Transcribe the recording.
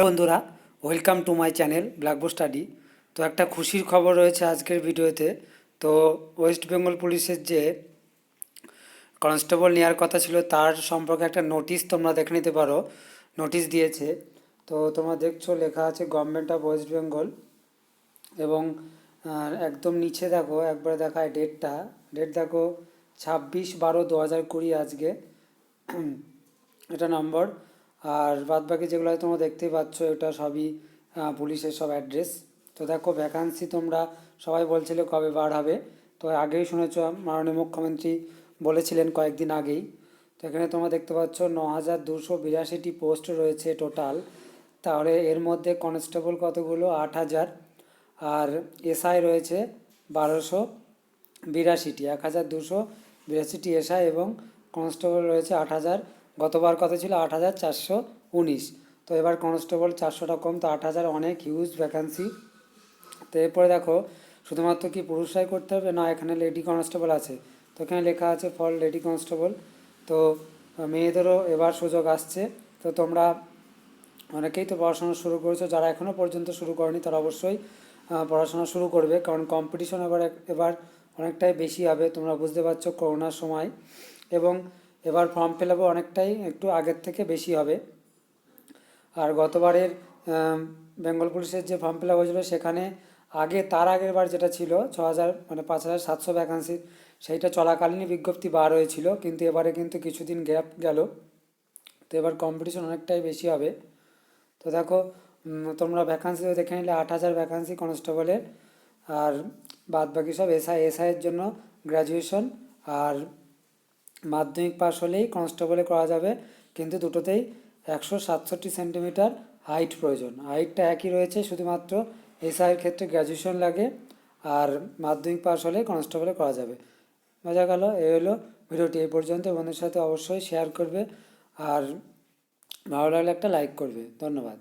Hello বন্ধুরা welcome to my channel blackboard study তো একটা খুশির খবর রয়েছে আজকের ভিডিওতে। তো ওয়েস্ট বেঙ্গল পুলিশের যে কনস্টেবল নেওয়ার কথা ছিল, তার সম্পর্কে একটা নোটিশ তোমরা দেখে নিতে পারো। নোটিশ দিয়েছে। তো তোমরা দেখছ, লেখা আছে গভর্নমেন্ট অফ ওয়েস্ট বেঙ্গল এবং একদম নিচে দেখো, একবার দেখায় ডেটটা ডেট দেখো, ছাব্বিশ বারো দু হাজার কুড়ি আজকে। এটা নম্বর আর বাদ বাকি যেগুলো তোমরা দেখতেই পাচ্ছ, এটা সবই পুলিশের সব অ্যাড্রেস তো দেখো ভ্যাকান্সি তোমরা সবাই বলছিলে কবে বার হবে। তো আগেই শুনেছ, মাননীয় মুখ্যমন্ত্রী বলেছিলেন কয়েকদিন আগেই। তো এখানে তোমরা দেখতে পাচ্ছ ন হাজার দুশো বিরাশিটি পোস্ট রয়েছে টোটাল তাহলে এর মধ্যে কনস্টেবল কতগুলো? আট হাজার। আর এসআই রয়েছে বারোশো বিরাশিটি। এক হাজার দুশো বিরাশিটি এসআই এবং কনস্টেবল রয়েছে আট হাজার। গতবার কত ছিল আট হাজার চারশো উনিশ। তো এবার কনস্টেবল চারশোটা কম, তো আট হাজার অনেক হিউজ ভ্যাকান্সি তো এরপরে দেখো, শুধুমাত্র কি পুরুষরাই করতে হবে? না, এখানে লেডি কনস্টেবল আছে। তো এখানে লেখা আছে ফর লেডি কনস্টেবল তো মেয়েদেরও এবার সুযোগ আসছে। তো তোমরা অনেকেই তো পড়াশোনা শুরু করেছ, যারা এখনও পর্যন্ত শুরু করেনি, তারা অবশ্যই পড়াশোনা শুরু করবে। কারণ কম্পিটিশন এবার এবার অনেকটাই বেশি হবে, তোমরা বুঝতে পারছ করোনার সময়। এবং এবার ফর্ম ফিল আপও অনেকটাই একটু আগের থেকে বেশি হবে। আর গতবারের বেঙ্গল পুলিশের যে ফর্ম ফিল আপ হয়েছিল সেখানে আগে, তার আগের বার যেটা ছিল, ছ হাজার মানে পাঁচ হাজার সাতশো ভ্যাকান্সি সেইটা চলাকালীনই বিজ্ঞপ্তি বার হয়েছিল, কিন্তু এবারে কিন্তু কিছুদিন গ্যাপ গেল। তো এবার কম্পিটিশন অনেকটাই বেশি হবে। তো দেখো তোমরা ভ্যাকান্সি দেখে নিলে, আট হাজার ভ্যাকান্সি কনস্টেবলের আর বাদ বাকি সব এসআই এসআইয়ের জন্য গ্র্যাজুয়েশন আর মাধ্যমিক পাস হলেই কনস্টেবলে করা যাবে, কিন্তু দুটোতেই একশো সাতষট্টি সেন্টিমিটার হাইট প্রয়োজন। হাইটটা একই রয়েছে, শুধুমাত্র এসআইয়ের ক্ষেত্রে গ্র্যাজুয়েশন লাগে, আর মাধ্যমিক পাস হলে কনস্টেবলে করা যাবে। বোঝা গেল এই হলো ভিডিওটি। এই পর্যন্ত বন্ধুর সাথে অবশ্যই শেয়ার করবে, আর ভালো লাগলে একটা লাইক করবে। ধন্যবাদ।